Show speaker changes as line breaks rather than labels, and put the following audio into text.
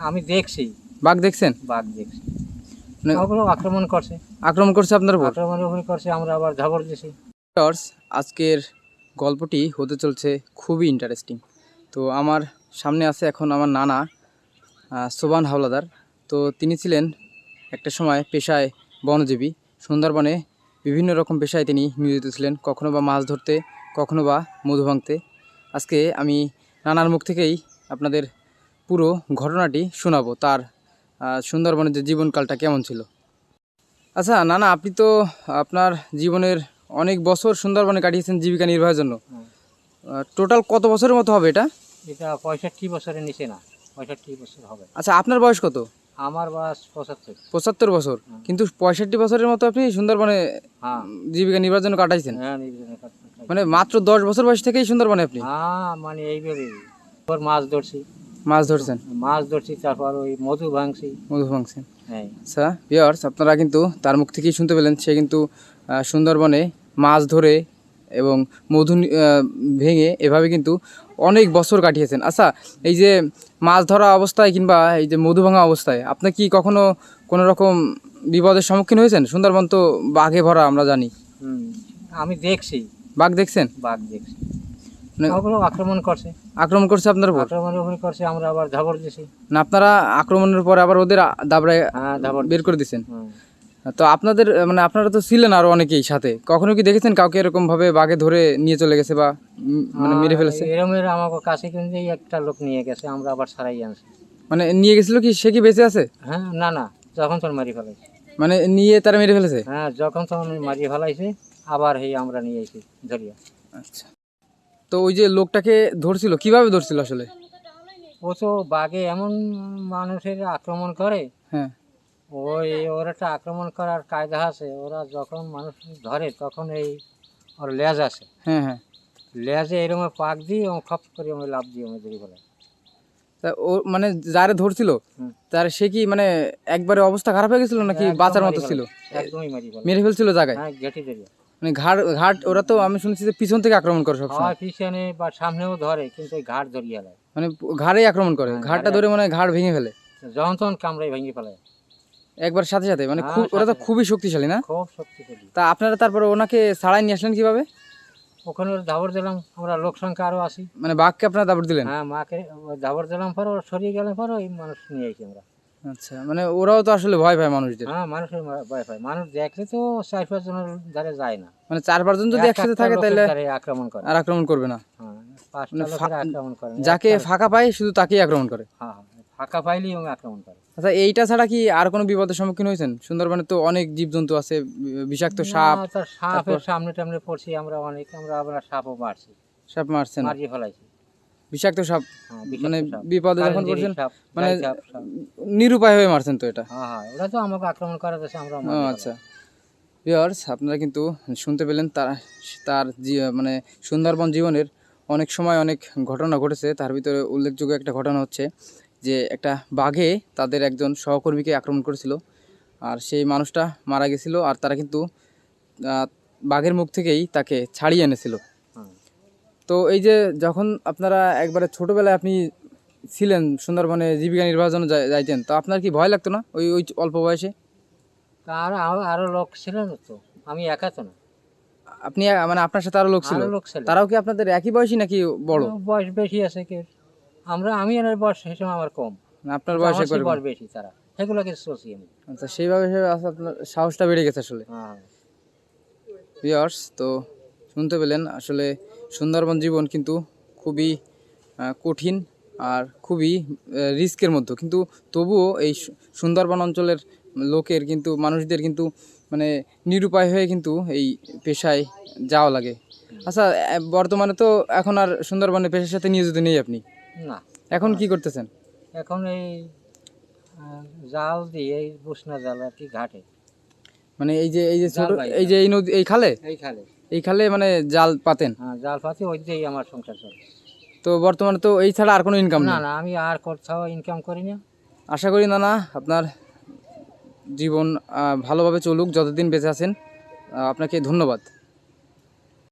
আমি দেখছি।
বাঘ দেখছেন?
বাঘ দেখছি।
মানে-
ওগুলো আক্রমণ করছে।
আক্রমণ করছে আপনার উপর?
উপরে করছে আমরা আবার ঝাবর দিছি
আজকের গল্পটি হতে চলছে খুবই ইন্টারেস্টিং তো আমার সামনে আছে এখন আমার নানা সোবান হাওলাদার। তো তিনি ছিলেন একটা সময় পেশায় বনজীবী। সুন্দরবনে বিভিন্ন রকম পেশায় তিনি নিয়োজিত ছিলেন। কখনো বা মাছ ধরতে কখনো বা মধু ভাঙতে। আজকে আমি নানার মুখ থেকেই আপনাদের পুরো ঘটনাটি শোনাবো তার সুন্দরবনের যে জীবনকালটা কেমন ছিল। আচ্ছা নানা আপনি তো আপনার জীবনের অনেক বছর সুন্দরবনে কাটিয়েছেন জীবিকা নির্বাহের জন্য। টোটাল কত বছরের মতো হবে এটা?
এটা পঁয়ষট্টি বছরের নিচে না পঁয়ষট্টি বছর হবে।
আচ্ছা আপনার বয়স কত?
আমার বয়স পঁচাত্তর।
পঁচাত্তর বছর। কিন্তু পঁয়ষট্টি বছরের মতো আপনি সুন্দরবনে
হ্যাঁ।
জীবিকা নির্বাহের জন্য কাটাইছেন।
হ্যাঁ।
মানে মাত্র দশ বছর বয়স থেকেই সুন্দরবনে আপনি?
হ্যাঁ মানে এইভাবে মাছ ধরছি।
মাছ ধরছেন?
মাছ ধরছি তারপর ওই মধু ভাঙছি।
মধু ভাঙছেন।
হ্যাঁ।
আচ্ছা ভিওর্স আপনারা কিন্তু তার মুখ থেকেই শুনতে পেলেন সে কিন্তু সুন্দরবনে মাছ ধরে এবং মধু ভেঙে এভাবে কিন্তু অনেক বছর কাটিয়েছেন। আচ্ছা এই যে মাছ ধরা অবস্থায় কিংবা এই যে মধু ভাঙা অবস্থায় আপনি কি কখনো কোনো রকম বিপদের সম্মুখীন হয়েছেন? সুন্দরবন তো বাঘে ভরা আমরা জানি।
আমি দেখছি।
বাঘ দেখছেন?
বাঘ দেখছি। ওগুলো আক্রমণ করছে।
আক্রমণ করছে আপনার উপর?
করছে আমরা আবার
না আপনারা আক্রমণের পরে আবার ওদের দাবড়ায়
হ্যাঁ
বের করে তো আপনাদের মানে আপনারা তো ছিলেন আরও অনেকেই সাথে। কখনো কি দেখেছেন কাউকে এরকম ভাবে বাঘে ধরে নিয়ে চলে গেছে বা মানে মেরে ফেলেছে?
এরমের আমাকে কাছে কিন্তু একটা লোক নিয়ে গেছে আমরা আবার সারাই আনছি।
মানে নিয়ে গেছিল কি সে কি বেঁচে আছে?
হ্যাঁ না না যখন তোর মারি ফেলাইছে।
মানে নিয়ে তারা মেরে ফেলেছে?
হ্যাঁ যখন তখন মারিয়ে ফেলাইছে আবার এই আমরা নিয়ে এসেছি ধরিয়া।
আচ্ছা। তো ওই যে লোকটাকে ধরছিল কীভাবে ধরছিল আসলে?
ও তো বাঘে এমন মানুষের আক্রমণ করে
হ্যাঁ।
ওই ওর একটা আক্রমণ করার কায়দা আছে ওরা যখন মানুষ ধরে তখন এই ওর লেজ আছে।
হ্যাঁ হ্যাঁ।
লেজে এরকম পাক দিয়ে ও খপ করে আমি লাভ দিয়ে আমি ধরি ফেলে
তা ও মানে যারে ধরছিল তার সে কি মানে একবারে অবস্থা খারাপ হয়ে গেছিল নাকি বাঁচার মতো ছিল?
একদমই মারি
ফেলছিল জায়গায়?
হ্যাঁ ঘেটে ধরিয়া।
মানে ঘাট ঘাট ওরা তো আমি শুনছি যে পিছন থেকে আক্রমণ করে সবসময়।
হয় পিছনে বা সামনেও ধরে কিন্তু ঘাট ধরিয়া নেয়
মানে ঘাড়েই আক্রমণ করে
হ্যাঁ,
ঘাটটা ধরে মানে ঘাড় ভেঙে ফেলে।
যখন তখন কামড়াই ভেঙে ফেলে।
একবার সাথে সাথে মানে
হ্যাঁ,
খুব ওরা তো খুবই শক্তিশালী না?
খুব শক্তিশালী।
তা আপনারা তারপরে ওনাকে ছাড়াই নিয়ে আসলেন কীভাবে?
ওখানে ওর ধাবর দিলাম আমরা লোক সংখ্যা আরও আসি
মানে বাঘকে আপনারা দাবড় দিলেন?
হ্যাঁ মাকে ধাবর দিলাম পর ওর সরিয়ে গেলে পর ওই মানুষ নিয়ে আসি আমরা।
আচ্ছা মানে ওরাও তো আসলে ভয় পায় মানুষদের।
হ্যাঁ মানুষের ভয় পায়। মানুষ দেখলে তো চার পাঁচ জনের ধারে যায় না।
মানে চার পাঁচজন যদি একসাথে থাকে তাহলে
আক্রমণ করে।
আর আক্রমণ করবে না।
হ্যাঁ
মানে
আক্রমণ করে।
যাকে ফাঁকা পায় শুধু তাকেই আক্রমণ করে।
হ্যাঁ হ্যাঁ ফাঁকা পাইলেই আক্রমণ করে।
আচ্ছা এইটা ছাড়া কি আর কোনো বিপদের সম্মুখীন হয়েছেন? সুন্দরবনে তো অনেক জীবজন্তু আছে বিষাক্ত সাপ
সাপের সামনে টামনে পড়ছি আমরা অনেক আমরা আমরা সাপও মারছি।
সাপ মারছেন?
মারিয়ে ফেলাইছি।
বিষাক্ত সাপ
হ্যাঁ,
মানে বিপদে যখন পড়ছেন মানে। নিরুপায় হয়ে মারছেন তো এটা?
হ্যাঁ হ্যাঁ ওরা তো আমাকে আক্রমণ করা যাচ্ছে আমরা
আচ্ছা। ভিউয়ার্স আপনারা কিন্তু শুনতে পেলেন তার তার মানে সুন্দরবন জীবনের অনেক সময় অনেক ঘটনা ঘটেছে। তার ভিতরে উল্লেখযোগ্য একটা ঘটনা হচ্ছে যে একটা বাঘে তাদের একজন সহকর্মীকে আক্রমণ করেছিল আর সেই মানুষটা মারা গেছিল আর তারা কিন্তু বাঘের মুখ থেকেই তাকে ছাড়িয়ে এনেছিল। তো এই যে যখন আপনারা একবারে ছোটবেলায় আপনি ছিলেন সুন্দরবনে জীবিকা নির্বাহের জন্য যাইতেন তো আপনার কি ভয় লাগতো না ওই ওই অল্প বয়সে?
আর আরো- আরও লোক ছিল তো আমি একা তো না।
আপনি মানে আপনার সাথে আরও লোক ছিল?
লোক ছিল।
তারাও কি আপনাদের একই বয়সী নাকি বড়?
বয়স বেশি আছে কে আমরা আমি এর বয়স সময় আমার কম।
না, আপনার বয়স
বয়স বেশি তারা। সেগুলোকে চলছি আমি।
আচ্ছা সেইভাবে আপনার সাহসটা বেড়ে গেছে আসলে।
হ্যাঁ।
ভিউয়ার্স তো শুনতে পেলেন। আসলে সুন্দরবন জীবন কিন্তু খুবই কঠিন আর খুবই রিস্কের মধ্যে। কিন্তু তবুও এই সুন্দরবন অঞ্চলের লোকের কিন্তু মানুষদের কিন্তু মানে নিরুপায় হয়ে কিন্তু এই পেশায় যাওয়া লাগে। আচ্ছা বর্তমানে তো এখন আর সুন্দরবনে পেশার সাথে নিয়োজিত নেই আপনি?
না।
এখন কি করতেছেন?
এখন এই জাল দিয়ে এই বুসনা জাল আর কি ঘাটে।
মানে এই যে এই যে ছোট এই যে এই নদী এই খালে?
এই খালে।
এই খালে মানে জাল পাতেন?
হ্যাঁ জাল পাতি ওই দিয়েই আমার সংসার চলে।
তো বর্তমানে তো এই ছাড়া আর কোনো ইনকাম
না না আমি আর কোথাও ইনকাম করি না।
আশা করি না না আপনার জীবন ভালোভাবে চলুক যতদিন বেঁচে আছেন আপনাকে ধন্যবাদ।